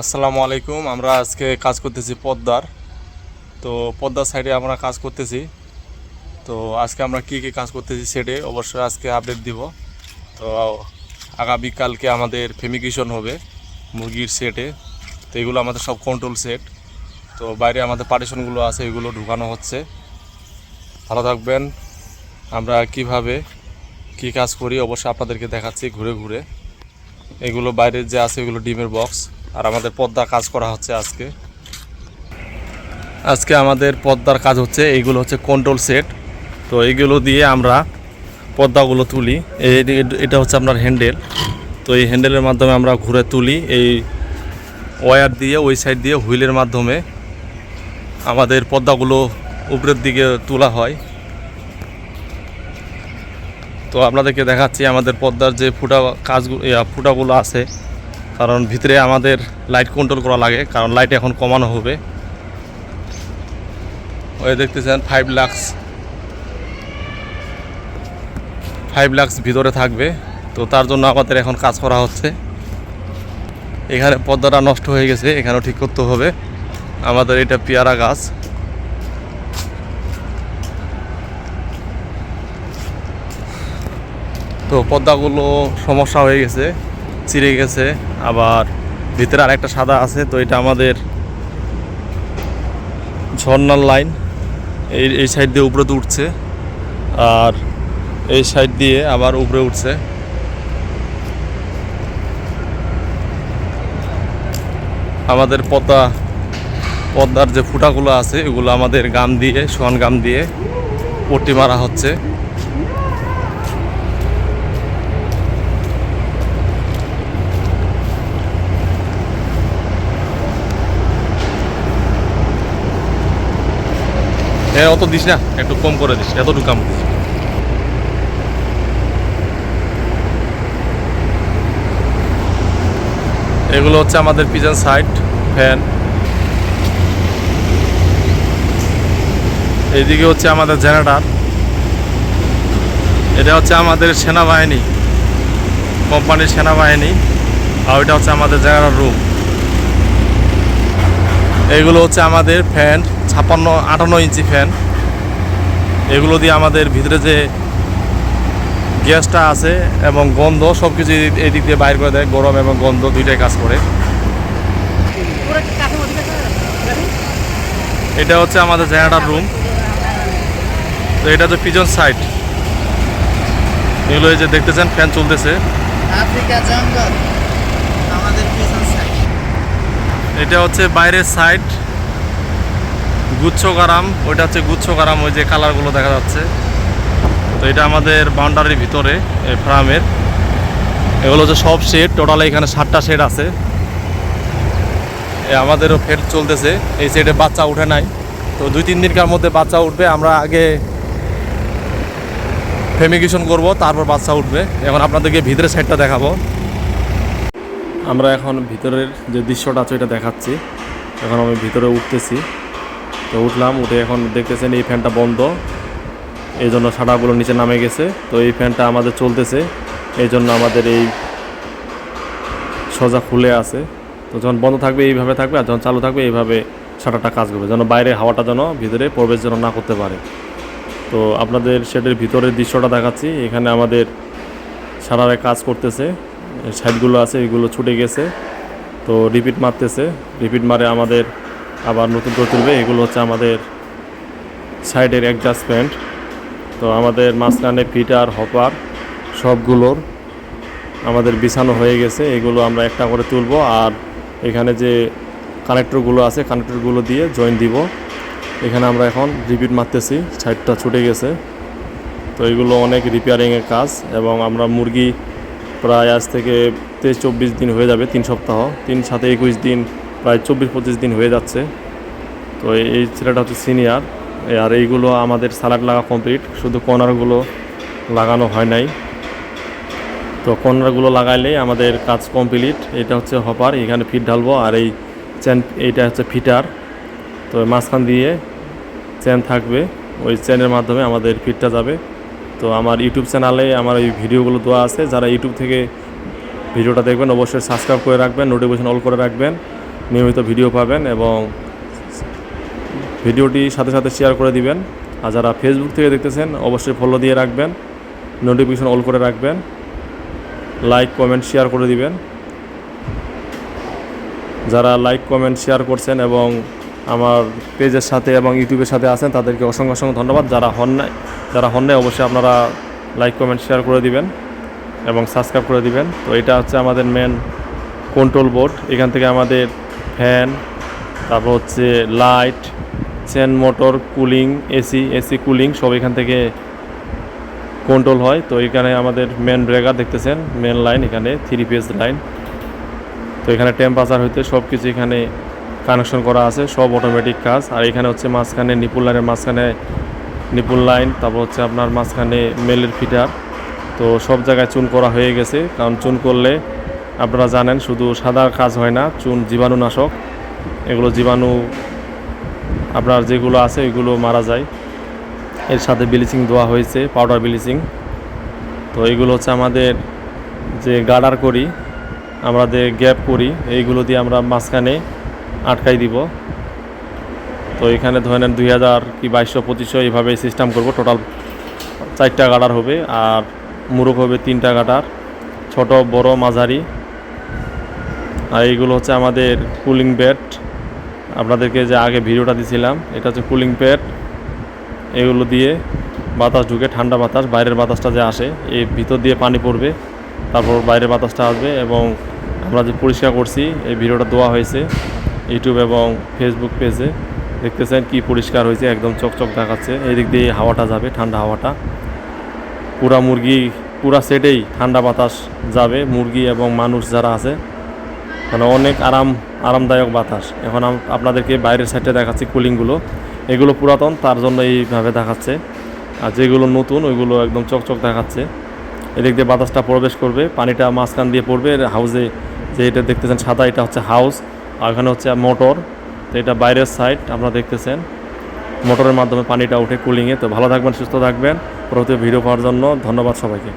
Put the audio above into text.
আসসালামু আলাইকুম, আমরা আজকে কাজ করতেছি পদ্মার। তো পদ্মার সাইডে আমরা কাজ করতেছি। তো আজকে আমরা কি কি কাজ করতেছি সেটে অবশ্যই আজকে আপডেট দিব। তো আগামীকালকে আমাদের ফেমিকেশন হবে মুরগির সেটে তো এগুলো আমাদের সব কন্ট্রোল সেট তো বাইরে আমাদের পার্টিশনগুলো আছে, এগুলো ঢুকানো হচ্ছে। ভালো থাকবেন। আমরা কীভাবে কি কাজ করি অবশ্যই আপনাদেরকে দেখাচ্ছি ঘুরে ঘুরে। এগুলো বাইরের যে আছে, এগুলো ডিমের বক্স আর আমাদের পর্দা কাজ করা হচ্ছে আজকে। আজকে আমাদের পর্দার কাজ হচ্ছে এইগুলো হচ্ছে কন্ট্রোল সেট তো এইগুলো দিয়ে আমরা পর্দাগুলো তুলি। এটা হচ্ছে আপনার হ্যান্ডেল তো এই হ্যান্ডেলের মাধ্যমে আমরা ঘুরে তুলি। এই ওয়্যার দিয়ে, ওই সাইড দিয়ে হুইলের মাধ্যমে আমাদের পর্দাগুলো উপরের দিকে তোলা হয়। তো আপনাদেরকে দেখাচ্ছি আমাদের পর্দার যে ফুটা কাজ ফুটাগুলো আছে। কারণ ভিতরে আমাদের লাইট কন্ট্রোল করা লাগে, কারণ লাইট এখন কমানো হবে। ওই দেখতেছেন ফাইভ লাক্স ফাইভ লাক্স ভিতরে থাকবে। তো তার জন্য আমাদের এখন কাজ করা হচ্ছে। এখানে পর্দাটা নষ্ট হয়ে গেছে, এখানেও ঠিক করতে হবে। আমাদের এটা পেয়ারা গাছ। তো পর্দাগুলো সমস্যা হয়ে গেছে। চিড়ে গেছে, আবার ভিতরে আরেকটা সাদা আছে, তো এটা আমাদের ঝর্নার লাইন। এই এই সাইড দিয়ে উপরে তো উঠছে, আর এই সাইড দিয়ে আবার উপরে উঠছে। আমাদের পদ্মা, পদ্মার যে ফুটাগুলো আছে, এগুলো আমাদের গাম দিয়ে সোয়ান গাম দিয়ে পট্টি মারা হচ্ছে। হ্যাঁ অত দিস না, একটু কম করে দিস, এতটুকু কাম এগুলো হচ্ছে আমাদের পিছন সাইড, ফ্যান। এইদিকে হচ্ছে আমাদের জেনারেটার। এটা হচ্ছে আমাদের সেনাবাহিনী, কোম্পানির সেনাবাহিনী, আর ওইটা হচ্ছে আমাদের জেনারেল রুম। এইগুলো হচ্ছে আমাদের ফ্যান ছাপ্পান্ন আটান্ন ইঞ্চি ফ্যান এগুলো দিয়ে আমাদের ভিতরে যে গ্যাসটা আছে এবং গন্ধ সব কিছু এই দিক দিয়ে বাইর করে দেয় গরম এবং গন্ধ দুইটাই কাজ করে। এটা হচ্ছে আমাদের জেনারেটার রুম তো এটা হচ্ছে পিজন সাইড এগুলো এই যে দেখতেছেন ফ্যান চলতেছে। এটা হচ্ছে বাইরের সাইড গুচ্ছ গারাম ওইটা হচ্ছে গুচ্ছ গারাম ওই যে কালারগুলো দেখা যাচ্ছে। তো এটা আমাদের বাউন্ডারির ভিতরে ফার্মের। এগুলো হচ্ছে সব শেড, টোটাল এখানে সাতটা শেড আছে। আমাদেরও ফেড চলতেছে, এই সাইডে বাচ্চা উঠে নাই। তো দুই তিন দিনকার মধ্যে বাচ্চা উঠবে, আমরা আগে ফেমিগেশন করব, তারপর বাচ্চা উঠবে। এখন আপনাদেরকে ভিতরের সাইডটা দেখাবো। আমরা এখন ভিতরের যে দৃশ্যটা আছে এটা দেখাচ্ছি। এখন আমি ভিতরে উঠতেছি। তো উঠলাম, উঠে এখন দেখতেছেন এই ফ্যানটা বন্ধ। এই জন্য সাটাগুলো নিচে নামে গেছে। তো এই ফ্যানটা আমাদের চলতেছে। এই জন্য আমাদের এই সোজা খুলে আছে। তো যখন বন্ধ থাকবে, এইভাবে থাকবে। আর যখন চালু থাকবে, এইভাবে সাটাটা কাজ করবে। যেন বাইরে হাওয়াটা যেন ভিতরে প্রবেশ যেন না করতে পারে। তো আপনাদের সেটের ভিতরের দৃশ্যটা দেখাচ্ছি। এখানে আমাদের সারারে কাজ করতেছে। সাইডগুলো আছে, এগুলো ছুটে গেছে। তো রিপিট মারতেছে। রিপিট মারে আমাদের আবার নতুন করে তুলবে। এগুলো হচ্ছে আমাদের সাইডের অ্যাডজাস্টমেন্ট তো আমাদের মাঝখানে ফিটার হপার সবগুলোর আমাদের বিছানো হয়ে গেছে। এগুলো আমরা একটা করে তুলবো আর এখানে যে কানেক্টরগুলো আছে কানেক্টরগুলো দিয়ে জয়েন দিব। এখানে আমরা এখন রিপিট মারতেছি, সাইডটা ছুটে গেছে। তো এগুলো অনেক রিপেয়ারিংয়ের কাজ এবং আমরা মুরগি প্রায় আজ থেকে তেইশ চব্বিশ দিন হয়ে যাবে, তিন সপ্তাহ। তিন সাথে একুশ দিন, প্রায় চব্বিশ পঁচিশ দিন হয়ে যাচ্ছে। তো এই ছেলেটা হচ্ছে সিনিয়র আর এইগুলো আমাদের সালাড লাগা কমপ্লিট শুধু কর্নারগুলো লাগানো হয় নাই। তো কর্নারগুলো লাগাইলেই আমাদের কাজ কমপ্লিট এটা হচ্ছে হপার এখানে ফিট ঢালবো। আর এই চেন এইটা হচ্ছে ফিটার তো মাঝখান দিয়ে চেন থাকবে। ওই চেনের মাধ্যমে আমাদের ফিটটা যাবে। তো আমার ইউটিউব চ্যানেলে আমার এই ভিডিওগুলো দেওয়া আছে। যারা ইউটিউব থেকে ভিডিওটা দেখবেন, অবশ্যই সাবস্ক্রাইব করে রাখবেন নোটিফিকেশন অল করে রাখবেন। নিয়মিত ভিডিও পাবেন এবং ভিডিওটি সাথে সাথে শেয়ার করে দিবেন। আর যারা ফেসবুক থেকে দেখতেছেন, অবশ্যই ফলো দিয়ে রাখবেন নোটিফিকেশন অল করে রাখবেন লাইক কমেন্ট শেয়ার করে দিবেন। যারা লাইক কমেন্ট শেয়ার করছেন এবং আমার পেজের সাথে এবং ইউটিউবের সাথে আছেন, তাদেরকে অসংখ্য অসংখ্য ধন্যবাদ। যারা হন নাই, যারা হন নাই, অবশ্যই আপনারা লাইক কমেন্ট শেয়ার করে দিবেন এবং সাবস্ক্রাইব করে দিবেন। তো এটা হচ্ছে আমাদের মেন কন্ট্রোল বোর্ড এখান থেকে আমাদের ফ্যান তারপর হচ্ছে light chain motor, cooling, AC AC cooling, সব এখান থেকে কন্ট্রোল হয়। তো এখানে আমাদের মেন ব্রেকার দেখতেছেন মেন লাইন এখানে থ্রি পেজ লাইন তো এখানে টেম্পারেচার হইতে সব কিছু এখানে কানেকশন করা আছে, সব অটোমেটিক কাজ। আর এখানে হচ্ছে মাঝখানে নিপুল লাইনের মাঝখানে নিপুল লাইন তারপর হচ্ছে আপনার মাঝখানে মেলের ফিটার তো সব জায়গায় চুন করা হয়ে গেছে, কারণ চুন করলে আপনারা জানেন শুধু সাদা কাজ হয় না, চুন জীবাণুনাশক। এগুলো জীবাণু আপনার যেগুলো আছে ওইগুলো মারা যায়। এর সাথে ব্লিচিং দেওয়া হয়েছে, পাউডার ব্লিচিং। তো এইগুলো হচ্ছে আমাদের যে গার্ডার করি, আমরা যে গ্যাপ করি, এইগুলো দিয়ে আমরা মাঝখানে আটকাই দিব। তো এখানে ধরে নেন দুই হাজার কি বাইশশো পঁচিশশো এইভাবে সিস্টেম করব। টোটাল চারটা গাডার হবে আর মুরগ হবে তিনটা গাডার ছোট, বড়, মাঝারি। আর এইগুলো হচ্ছে আমাদের কুলিং বেড আপনাদেরকে যে আগে ভিডিওটা দিছিলাম, এটা হচ্ছে কুলিং প্যাড এগুলো দিয়ে বাতাস ঢুকে, ঠান্ডা বাতাস, বাইরের বাতাসটা যে আসে, এই ভিতর দিয়ে পানি পড়বে, তারপর বাইরের বাতাসটা আসবে এবং আমরা যে পরিষ্কার করছি, এই ভিডিওটা দেওয়া হয়েছে ইউটিউব এবং ফেসবুক পেজে। দেখতেছেন কি পরিষ্কার হয়েছে, একদম চকচক দেখাচ্ছে। এই দিক দিয়ে হাওয়াটা যাবে, ঠান্ডা হাওয়াটা। পুরা মুরগি, পুরা সেটেই ঠান্ডা বাতাস যাবে, মুরগি এবং মানুষ যারা আছে মানে অনেক আরাম আরামদায়ক বাতাস। এখন আপনাদেরকে বাইরের সাইডে দেখাচ্ছি কুলিংগুলো। এগুলো পুরাতন, তার জন্য এইভাবে দেখাচ্ছে। আর যেগুলো নতুন, ওইগুলো একদম চকচক দেখাচ্ছে। এদিক দিয়ে বাতাসটা প্রবেশ করবে, পানিটা মাঝখান দিয়ে পড়বে। হাউসে যে এটা দেখতেছেন, সাদা, এটা হচ্ছে হাউস। আর এখানে হচ্ছে মোটর। তো এটা বাইরের সাইড আপনারা দেখতেছেন। মোটরের মাধ্যমে পানিটা উঠে কুলিংয়ে। তো ভালো থাকবেন, সুস্থ থাকবেন। পরবর্তী ভিডিও পাওয়ার জন্য ধন্যবাদ সবাইকে।